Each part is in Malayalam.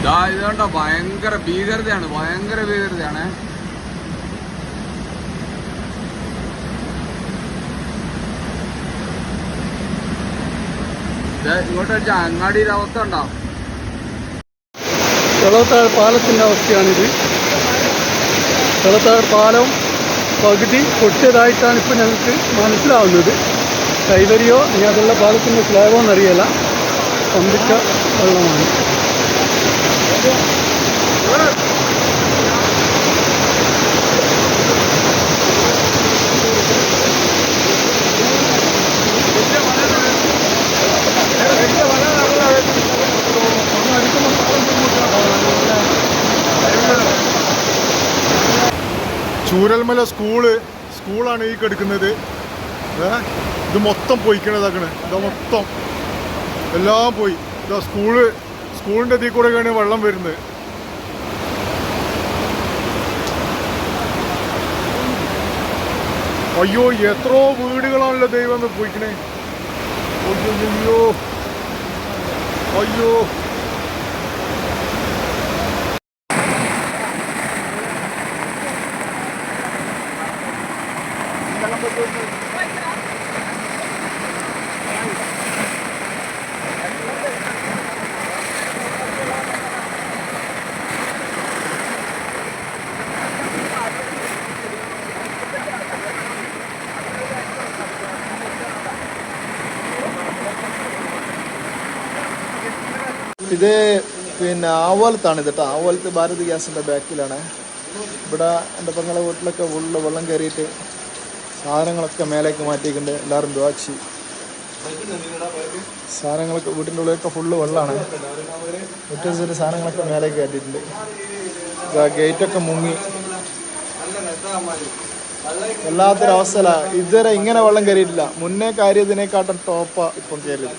ഇത് കണ്ടോ ഭയങ്കര ഭീകരതയാണ് ഭയങ്കര ഭീകരതയാണ്. ഇങ്ങോട്ട് വെച്ചാ അങ്ങാടിയുടെ അവസ്ഥ ഉണ്ടാവും വെള്ളത്താഴ് പാലത്തിന്റെ അവസ്ഥയാണിത്. വെള്ളത്താഴ് പാലം പകുതി പൊട്ടിയതായിട്ടാണ് ഇപ്പോൾ ഞങ്ങൾക്ക് മനസ്സിലാവുന്നത്. കൈവരിയോ ഇനി അതുള്ള പാലത്തിന്റെ സ്ലാബോ എന്നറിയില്ല. പമ്പിച്ച വെള്ളമാണ്. ചൂരൽമല സ്കൂൾ സ്കൂളാണ് ഈ കെടുക്കുന്നത്. ഇത് മൊത്തം പോയിക്കണതാക്കണ് ഇതാ മൊത്തം. എല്ലാം പോയി. ഇതാ സ്കൂൾ സ്കൂളിന്റെ ഇതിൽ കൂടെയൊക്കെയാണ് വെള്ളം വരുന്നത്. അയ്യോ എത്രയോ വീടുകളാണല്ലോ ദൈവം എന്ന് പോയിക്കണേ അയ്യോ. അയ്യോ ഇത് പിന്നെ ആവോലത്താണ് ഇത് കേട്ടോ. ആവോലത്ത് ഭാരത് ഗ്യാസിന്റെ ബാക്കിലാണ്. ഇവിടെ എന്റെ പെങ്ങളെ വീട്ടിലൊക്കെ ഉള്ളിൽ വെള്ളം കയറിയിട്ട് സാധനങ്ങളൊക്കെ മേലേക്ക് മാറ്റിയിട്ടുണ്ട്. എല്ലാവരും ദ്വാക്ഷി സാധനങ്ങളൊക്കെ വീട്ടിന്റെ ഉള്ളിലൊക്കെ ഫുള്ള് വെള്ളമാണ് ഒറ്റ സാധനങ്ങളൊക്കെ മേലേക്ക് കയറ്റിയിട്ടുണ്ട്. ഗേറ്റൊക്കെ മുങ്ങി. വല്ലാത്തൊരവസ്ഥല ഇതുവരെ ഇങ്ങനെ വെള്ളം കയറിയിട്ടില്ല. മുന്നേ കാര്യത്തിനെക്കാട്ടും ടോപ്പാ ഇപ്പം കയറിയത്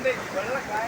അതുകൊണ്ട് വെള്ളക്കായ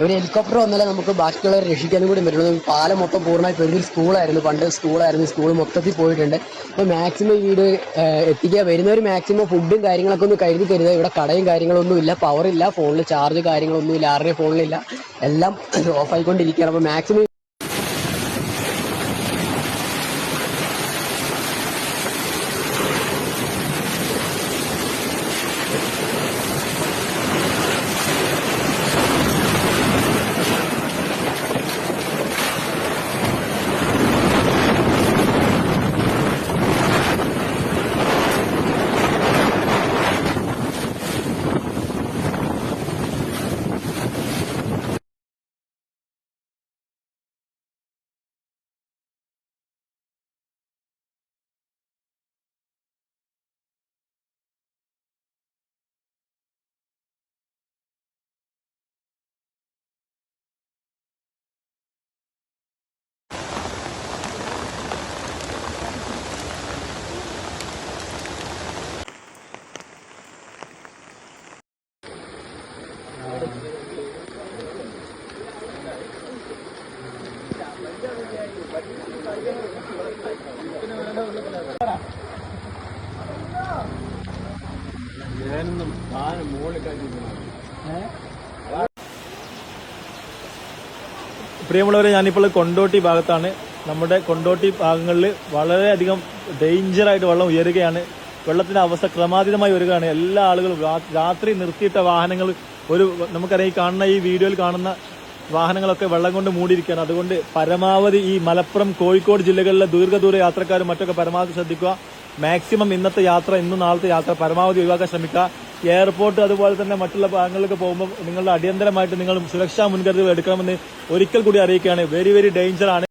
ഒരു ഹെലികോപ്റ്റർ വന്നാലേ നമുക്ക് ബാക്കിയുള്ളവരെ രക്ഷിക്കാനും കൂടി പറ്റുള്ളൂ. പാലം മൊത്തം പൂർണമായി പോയി ഒരു സ്കൂളായിരുന്നു പണ്ട് സ്കൂളായിരുന്നു സ്കൂൾ മൊത്തത്തിൽ പോയിട്ടുണ്ട്. അപ്പോൾ മാക്സിമം വീട് എത്തിക്കുക വരുന്നവർ മാക്സിമം ഫുഡും കാര്യങ്ങളൊക്കെ ഒന്ന് കരുതി കരുതുക ഇവിടെ കടയും കാര്യങ്ങളൊന്നും ഇല്ല. പവറില്ല ഫോണിൽ ചാർജ് കാര്യങ്ങളൊന്നും ഇല്ല. ആരുടെയും ഫോണിലില്ല എല്ലാം ഓഫ് ആയിക്കൊണ്ടിരിക്കുകയാണ്. അപ്പോൾ മാക്സിമം പ്രിയമുള്ളവരെ ഞാനിപ്പോൾ കൊണ്ടോട്ടി ഭാഗത്താണ്. നമ്മുടെ കൊണ്ടോട്ടി ഭാഗങ്ങളിൽ വളരെയധികം ഡേഞ്ചറായിട്ട് വെള്ളം ഉയരുകയാണ്. വെള്ളത്തിന്റെ അവസ്ഥ ക്രമാതീതമായി വരികയാണ് എല്ലാ ആളുകളും രാത്രി നിർത്തിയിട്ട വാഹനങ്ങൾ ഒരു നമുക്കറിയാം ഈ കാണുന്ന ഈ വീഡിയോയിൽ കാണുന്ന വാഹനങ്ങളൊക്കെ വെള്ളം കൊണ്ട് മൂടിയിരിക്കുകയാണ്. അതുകൊണ്ട് പരമാവധി ഈ മലപ്പുറം കോഴിക്കോട് ജില്ലകളിലെ ദീർഘദൂര യാത്രക്കാരും മറ്റൊക്കെ പരമാവധി ശ്രദ്ധിക്കുക. മാക്സിമം ഇന്നത്തെ യാത്ര ഇന്നും നാളത്തെ യാത്ര പരമാവധി ഒഴിവാക്കാൻ ശ്രമിക്കുക. എയർപോർട്ട് അതുപോലെ തന്നെ മറ്റുള്ള ഭാഗങ്ങളിലൊക്കെ പോകുമ്പോൾ നിങ്ങളുടെ അടിയന്തരമായിട്ട് നിങ്ങൾ സുരക്ഷാ മുൻകരുതൽ എടുക്കണമെന്ന് ഒരിക്കൽ കൂടി അറിയിക്കുകയാണ്. വെരി വെരി ഡേഞ്ചർ ആണ്.